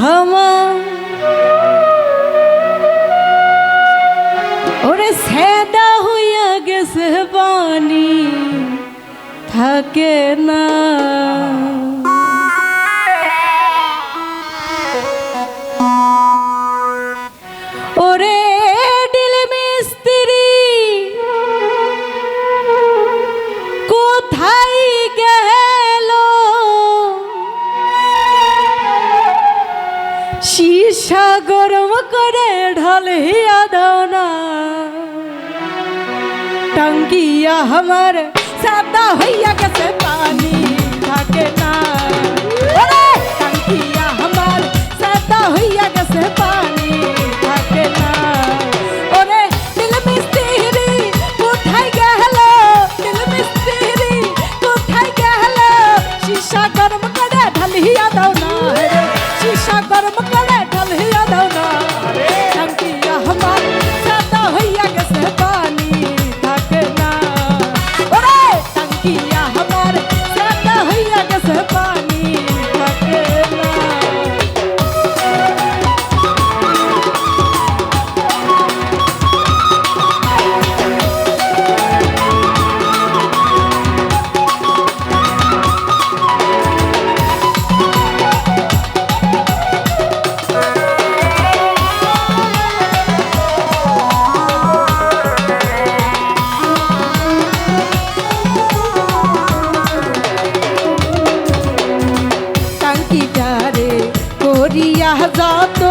हम থাকে না। ওরে ডিল মিস্ত্রি, কোথায় গেল? সীসা গরম করে ঢালিয়া দাও না। টাঙ্গিয়া আমার সাদা হইয়া গেছে। দিয়া যত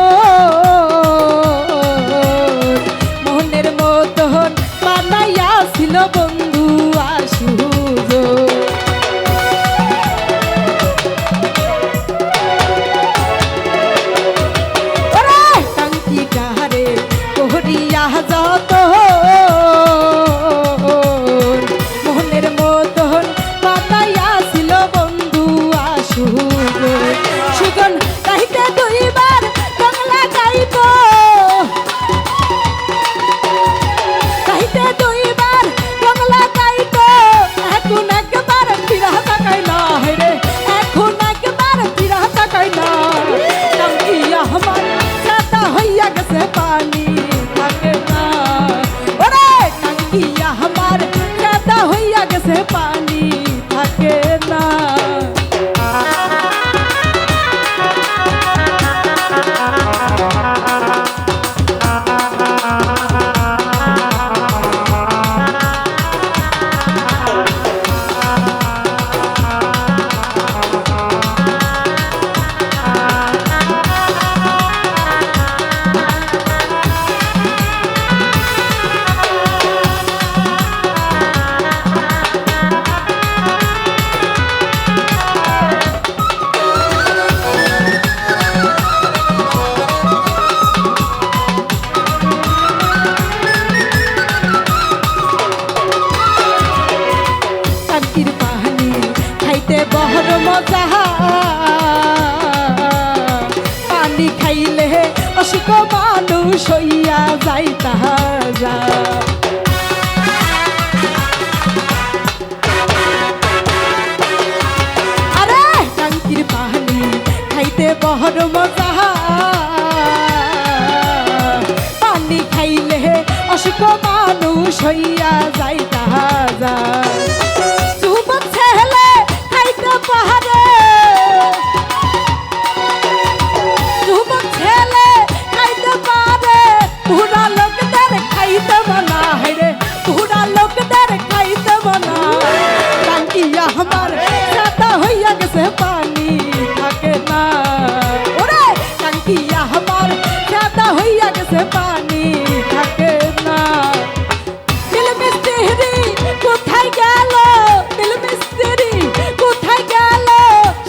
você. যাই তাহা যা। আরে টাঙ্কির পাহাড়ি খাইতে বহর মজা। পানি খাইলে অসুখ মানুষ হইয়া গাছে পানি থাকে না। দিল মিস্ত্রি, কোথায় গেল? দিল মিস্ত্রি, কোথায় গেল?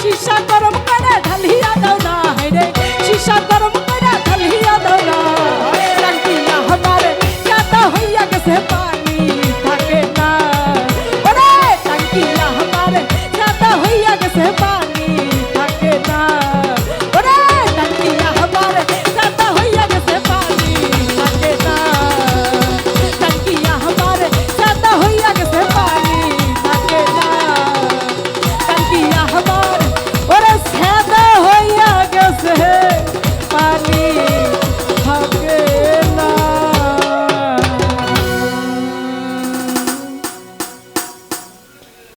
সীসা গরম করে ঢালিয়া দাও না রে। সীসা গরম করে ঢালিয়া দাও না রাখিয়া হমারে কাটা হইয়া গেছে, পানি থাকে না। ওরে রাখিয়া হমারে কাটা হইয়া গেছে পানি